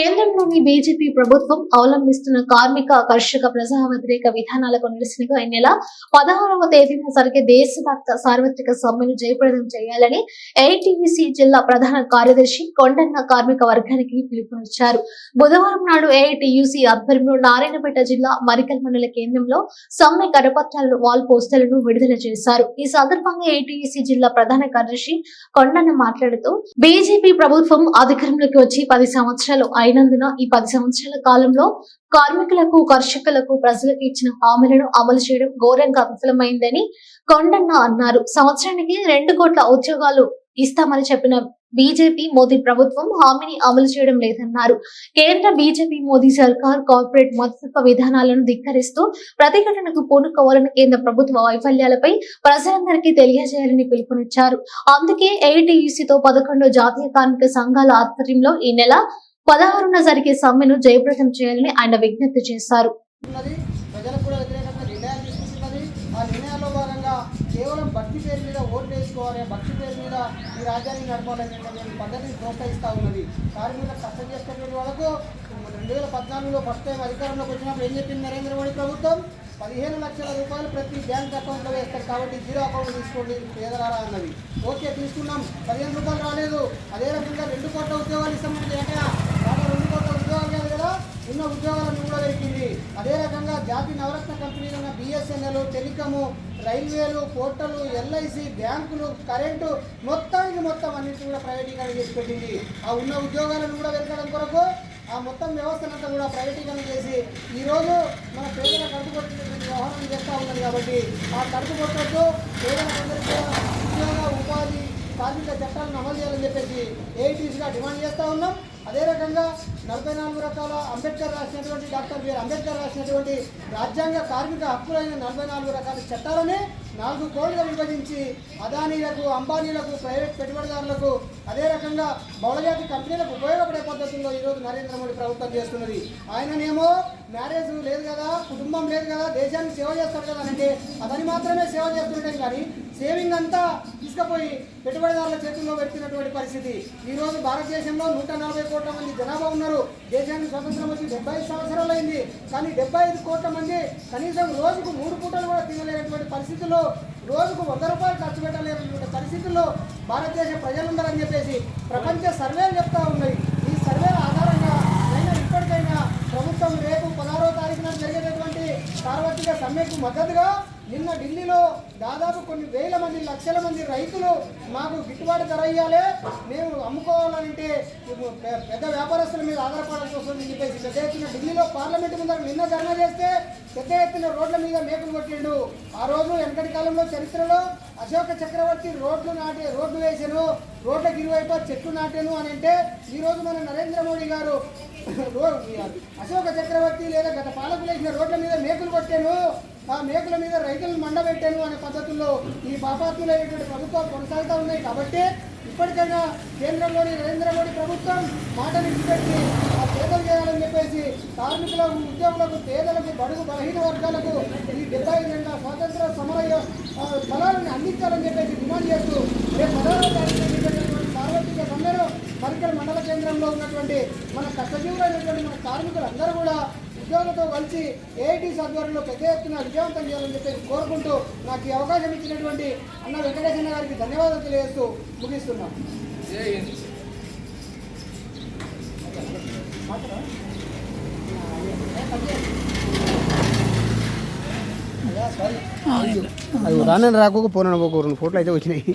కేంద్రంలోని బీజేపీ ప్రభుత్వం అవలంబిస్తున్న కార్మిక కర్షక ప్రజా వ్యతిరేక విధానాలకు నిరసనగా ఈ నెల పదహారవ తేదీన జరిగే దేశవ్యాప్త సార్వత్రిక సమ్మెను జయప్రదం చేయాలని ఏఐటీయూసీ జిల్లా ప్రధాన కార్యదర్శి కొండన్న కార్మిక వర్గానికి పిలుపునిచ్చారు. బుధవారం నాడు ఏఐటీయూసీ ఆధ్వర్యంలో నారాయణపేట జిల్లా మరికల్ మండల కేంద్రంలో సమ్మె కరపత్రాలను వాల్ పోస్టర్లను విడుదల చేశారు. ఈ సందర్భంగా ఏటీయూసీ జిల్లా ప్రధాన కార్యదర్శి కొండన్న మాట్లాడుతూ బీజేపీ ప్రభుత్వం అధికారంలోకి వచ్చి పది సంవత్సరాలు అయినందున ఈ పది సంవత్సరాల కాలంలో కార్మికులకు కర్షకులకు ప్రజలకు ఇచ్చిన హామీలను అమలు చేయడం ఘోరంగా విఫలమైందని కొండన్న అన్నారు. సంవత్సరానికి రెండు కోట్ల ఉద్యోగాలు ఇస్తామని చెప్పిన బీజేపీ మోదీ ప్రభుత్వం హామీని అమలు చేయడం లేదన్నారు. కేంద్ర బీజేపీ మోదీ సర్కార్ కార్పొరేట్ మద్దతు విధానాలను ధిక్కరిస్తూ ప్రతిఘటనకు పూనుకోవాలని కేంద్ర ప్రభుత్వ వైఫల్యాలపై ప్రజలందరికీ తెలియజేయాలని పిలుపునిచ్చారు. అందుకే ఏఐటీయూసీతో పదకొండు జాతీయ కార్మిక సంఘాల ఆధ్వర్యంలో ఈ నెల పదహారున జరిగే సమ్మెను జయప్రదం చేయాలని ఆయన విజ్ఞప్తి చేశారు. ప్రజలకు కూడా వ్యతిరేకంగా నిర్ణయాలు ఆ నిర్ణయాల్లో భాగంగా కేవలం భక్తి పేరు మీద ఓట్లు వేసుకోవాలి. భక్తి పేరు మీద ఈ రాజ్యాన్ని నడపాలని పద్ధతిని ప్రోత్సహిస్తూ ఉన్నది. కార్మికులకు కష్టం చేస్తున్నటువంటి వాళ్ళకు రెండు వేల పద్నాలుగులో ఫస్ట్ టైం అధికారంలోకి వచ్చినప్పుడు ఏం చెప్పింది నరేంద్ర మోడీ ప్రభుత్వం? పదిహేను లక్షల రూపాయలు ప్రతి బ్యాంక్ అకౌంట్లో వేస్తారు కాబట్టి జీరో అకౌంట్ తీసుకోండి పేదరారా అన్నది. ఓకే తీసుకున్నాం. పదిహేను రూపాయలు రాలేదు. అదే రకంగా రెండు కోట్ల ఉద్యోగాలు ఇస్తామంటే ఏటా బాగా రెండు కోట్ల ఉద్యోగాలు కాదు కదా? ఉన్న ఉద్యోగాలను కూడా పెరిగింది అదే రకంగా జాతి నవరత్న కంపెనీలు ఉన్న బిఎస్ఎన్ఎల్ టెలికాము రైల్వేలు పోర్టలు ఎల్ఐసి బ్యాంకులు కరెంటు మొత్తానికి మొత్తం అన్నింటినీ కూడా ప్రైవేటీకరణ చేసి పెట్టింది. ఆ ఉన్న ఉద్యోగాలను కూడా వెతకడం కొరకు ఆ మొత్తం వ్యవస్థనంతా కూడా ప్రైవేటీకరణ చేసి ఈరోజు మన పేదల కడుపు కొట్టినటువంటి వ్యవహారం చేస్తూ ఉన్నది కాబట్టి ఆ కడుపు కొట్టద్దు పేదలందరికీ ఉద్యోగ ఉపాధి కార్మిక చట్టాలను అమలు చేయాలని చెప్పేసి ఏఐటీసీగా డిమాండ్ చేస్తూ ఉన్నాం. అదే రకంగా నలభై నాలుగు రకాల అంబేద్కర్ రాసినటువంటి డాక్టర్ బిఆర్ అంబేద్కర్ రాసినటువంటి రాజ్యాంగ కార్మిక హక్కులైన నలభై నాలుగు రకాల చట్టాలని నాలుగు కోట్లుగా విభజించి అదానీలకు అంబానీలకు ప్రైవేట్ పెట్టుబడిదారులకు అదే రకంగా బహుళజాతి కంపెనీలకు ఉపయోగపడే పద్ధతుల్లో ఈరోజు నరేంద్ర మోడీ ప్రభుత్వం చేస్తున్నది. ఆయననేమో మ్యారేజ్ లేదు కదా కుటుంబం లేదు కదా దేశానికి సేవ చేస్తారు కదా అంటే అతని మాత్రమే సేవ చేస్తుంటాం కానీ సేవింగ్ అంతా తీసుకుపోయి పెట్టుబడిదారుల చేతుల్లో పెట్టినటువంటి పరిస్థితి. ఈరోజు భారతదేశంలో నూట నలభై కోట్ల మంది జనాభా ఉన్నారు. దేశానికి స్వతంత్రం వచ్చి డెబ్బై ఐదు సంవత్సరాలు అయింది. కానీ డెబ్బై ఐదు కోట్ల మంది కనీసం రోజుకు మూడు పూటలు కూడా తినలేనటువంటి పరిస్థితుల్లో రోజుకు వంద రూపాయలు ఖర్చు పెట్టలేనటువంటి పరిస్థితుల్లో భారతదేశ ప్రజలుందరని చెప్పేసి ప్రపంచ సర్వేలు చెప్తా ఉన్నాయి. ఈ సర్వేల ఆధారంగా అయినా ఇప్పటికైనా ప్రభుత్వం రేపు పదహారో తారీఖున జరిగేటటువంటి సార్వత్రిక సమ్మెకు మద్దతుగా నిన్న ఢిల్లీలో దాదాపు కొన్ని వేల మంది లక్షల మంది రైతులు మాకు గిట్టుబాటు ధర ఇవ్వాలి మేము అమ్ముకోవాలంటే పెద్ద వ్యాపారస్తుల మీద ఆధారపడాల్సి వస్తుందని చెప్పేసి పెద్ద ఎత్తున ఢిల్లీలో పార్లమెంట్ ముందర నిన్న ధర్నా చేస్తే పెద్ద ఎత్తున రోడ్ల మీద మేకులు కొట్టిండు. ఆ రోజు వెనకటి కాలంలో చరిత్రలో అశోక చక్రవర్తి రోడ్లు నాటే రోడ్లు వేసాను రోడ్లకు ఇరువైపు చెట్లు నాటాను అని అంటే ఈరోజు మన నరేంద్ర మోడీ గారు అశోక చక్రవర్తి లేదా గత పాలకులు వేసిన రోడ్ల మీద మేకులు కొట్టాను. ఆ మేకల మీద రైతులను మండబెట్టాను అనే పద్ధతుల్లో ఈ పాపాత్ములైనటువంటి ప్రభుత్వాలు కొనసాగుతూ ఉన్నాయి. కాబట్టి ఇప్పటికైనా కేంద్రంలోని నరేంద్ర మోడీ ప్రభుత్వం మాటలు ఇచ్చిపెట్టి ఆ పేదలు చేయాలని చెప్పేసి కార్మికులకు ఉద్యోగులకు పేదలకు బడుగు బలహీన వర్గాలకు ఈ డెబ్బై ఐదు స్వాతంత్ర సమర ఫలాలను అందించాలని చెప్పి డిమాండ్ చేస్తూ రేపు పదహారవ తారీఖున జరిగేటటువంటి సార్వత్రిక సమ్మెను మరికల్ మండల కేంద్రంలో ఉన్నటువంటి మన కష్టజీవులైనటువంటి మన కార్మికులందరూ కూడా ఉద్యోగులతో కలిసి ఏఐటీస్ ఆధ్వర్యంలో పెద్ద ఎత్తున విజయవంతం చేయాలని చెప్పేసి కోరుకుంటూ నాకు ఈ అవకాశం ఇచ్చినటువంటి అన్న వెంకటేశ్వర గారికి ధన్యవాదాలు తెలియజేస్తూ ముగిస్తున్నాం. అది రానే పోనని పోనా పోకు రెండు ఫోటోలు అయితే వచ్చినాయి.